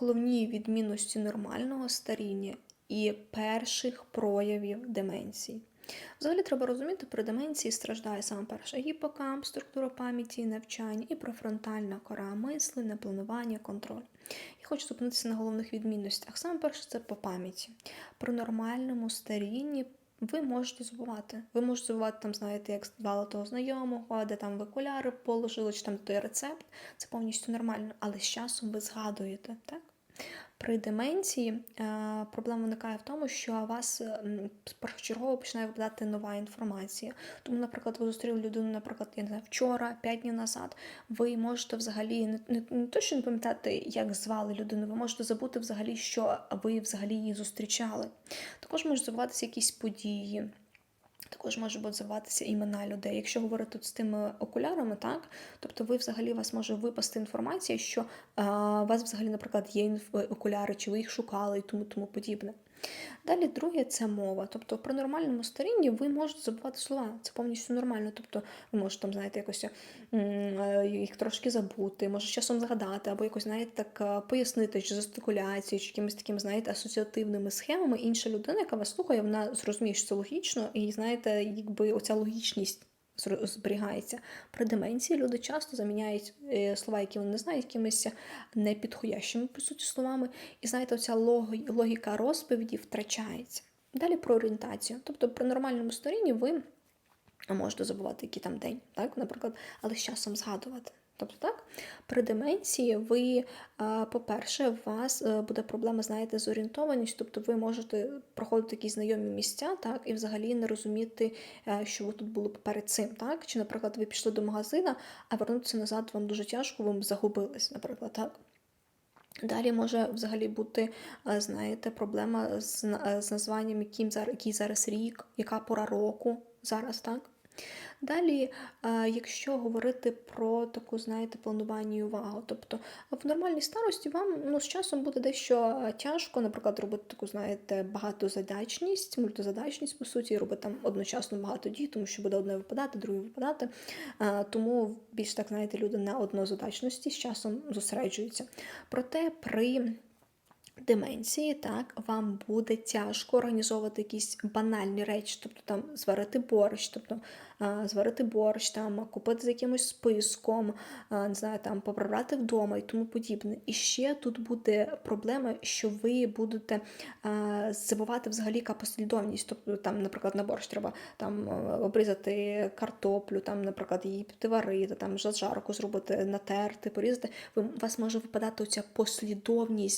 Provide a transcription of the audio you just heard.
Головні відмінності нормального старіння і перших проявів деменції. Взагалі треба розуміти, при деменції страждає саме перше гіпокамп, структура пам'яті, навчання і префронтальна кора, мислення, планування, контроль. Я хочу зупинитися на головних відмінностях. Саме перше це по пам'яті. При нормальному старінні ви можете забувати. Ви можете забувати, там, знаєте, як звали того знайомого, де там ви окуляри положили, чи там той рецепт. Це повністю нормально, але з часом ви згадуєте, так? При деменції е, проблема виникає в тому, що вас першочергово починає випадати нова інформація. Тому, наприклад, ви зустріли людину, наприклад, я не знаю, вчора, п'ять днів назад, ви можете взагалі не, не, не то, що не пам'ятати, як звали людину, ви можете забути взагалі, що ви взагалі її зустрічали. Також можуть забуватися якісь події. Також може бути забуватися імена людей. Якщо говорити тут з тими окулярами, так тобто ви взагалі вас може випасти інформація, що а, у вас взагалі, наприклад, є окуляри, чи ви їх шукали і тому тому подібне. Далі друге це мова. Тобто при нормальному старінні ви можете забувати слова. Це повністю нормально. Тобто ви можете там, знаєте, якось е, їх трошки забути, може часом згадати, або якось, знаєте, так е, пояснити, чи жестикуляцією, чи якимись такими, знаєте, асоціативними схемами. Інша людина, яка вас слухає, вона зрозуміє, що це логічно, і знаєте, якби оця логічність зберігається. При деменції люди часто заміняють е, слова, які вони не знають, якимись непідходящими, по суті, словами. І знаєте, оця логіка розповіді втрачається. Далі про орієнтацію. Тобто при нормальному сторінні ви можете забувати, який там день, так, наприклад, але з часом згадувати. Тобто так, при деменції ви, по-перше, у вас е, буде проблема, знаєте, з орієнтованістю, тобто ви можете проходити якісь знайомі місця, так, і взагалі не розуміти, е, що ви тут були перед цим, так? Чи, наприклад, ви пішли до магазина, а вернутися назад вам дуже тяжко, ви загубились, наприклад, так. Далі може взагалі бути, е, знаєте, проблема з, з названням, яким зараз, який зараз рік, яка пора року зараз, так? Далі, е, якщо говорити про таку, знаєте, планування і увагу, тобто в нормальній старості вам ну, з часом буде дещо е, тяжко, наприклад, робити таку, знаєте, багатозадачність, мультизадачність, по суті, робити там одночасно багато дій, тому що буде одне випадати, друге випадати. Е, Тому більш так, знаєте, люди на однозадачності з часом зосереджуються. Проте при деменції, так, вам буде тяжко організовувати якісь банальні речі, тобто там зварити борщ, тобто зварити борщ, там купити за якимось списком, не знаю, там поприбрати вдома і тому подібне. І ще тут буде проблема, що ви будете забувати взагалі послідовність. Тобто, там, наприклад, на борщ треба там е, обрізати картоплю, там, наприклад, її підварити, там зажарку зробити, натерти, порізати. У вас може випадати оця послідовність